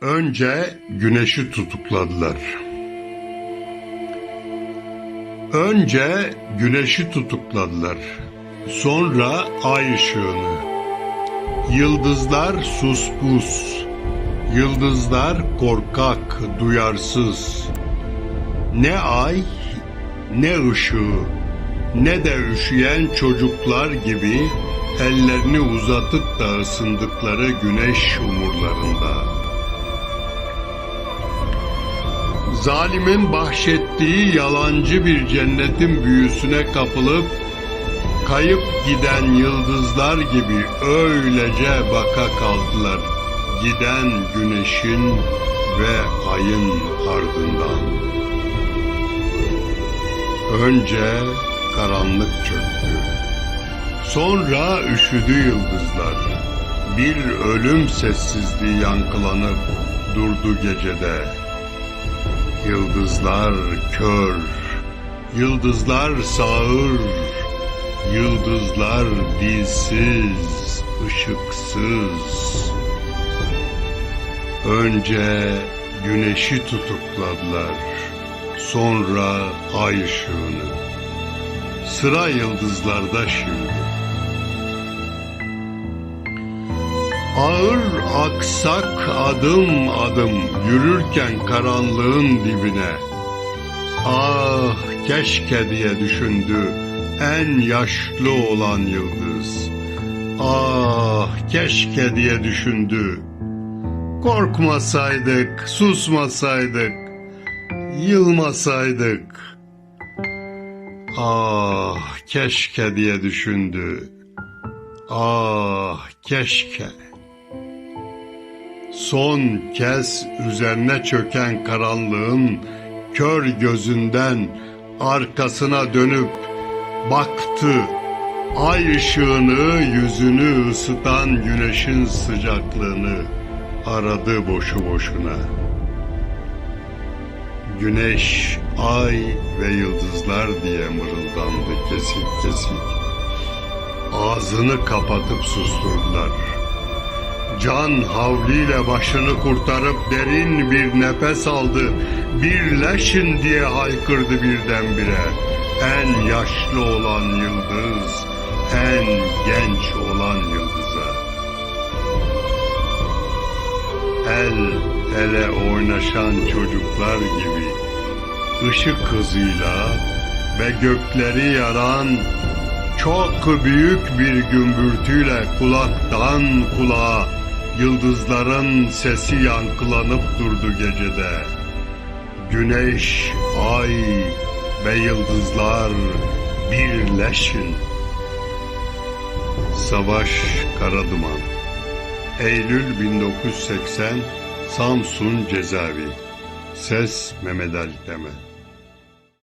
Önce güneşi tutukladılar. Önce güneşi tutukladılar. Sonra ay ışığını. Yıldızlar suspus. Yıldızlar korkak, duyarsız. Ne ay, ne ışığı, ne de üşüyen çocuklar gibi ellerini uzatıp da ısındıkları güneş umurlarında. Zalimin bahşettiği yalancı bir cennetin büyüsüne kapılıp kayıp giden yıldızlar gibi öylece baka kaldılar. Giden güneşin ve ayın ardından. Önce karanlık çöktü. Sonra üşüdü yıldızlar. Bir ölüm sessizliği yankılanıp durdu gecede. Yıldızlar kör, yıldızlar sağır, yıldızlar dilsiz, ışıksız. Önce güneşi tutukladılar, sonra ay ışığını. Sıra yıldızlarda şimdi. Ağır aksak adım adım yürürken karanlığın dibine. Ah keşke diye düşündü en yaşlı olan yıldız. Ah keşke diye düşündü. Korkmasaydık, susmasaydık, yılmasaydık. Ah keşke diye düşündü. Ah keşke. Son kez üzerine çöken karanlığın kör gözünden arkasına dönüp baktı. Ay ışığını, yüzünü ısıtan güneşin sıcaklığını aradı boşu boşuna. Güneş, ay ve yıldızlar diye mırıldandı kesik kesik. Ağzını kapatıp susturdular. Can havliyle başını kurtarıp derin bir nefes aldı. Birleşin diye haykırdı birdenbire. En yaşlı olan yıldız, en genç olan yıldıza. El ele oynaşan çocuklar gibi ışık hızıyla ve gökleri yaran çok büyük bir gümbürtüyle kulaktan kulağa yıldızların sesi yankılanıp durdu gecede. Güneş, ay ve yıldızlar birleşin. Savaş Karaduman Eylül 1980 Samsun Cezaevi Ses Mehmet Ali Temel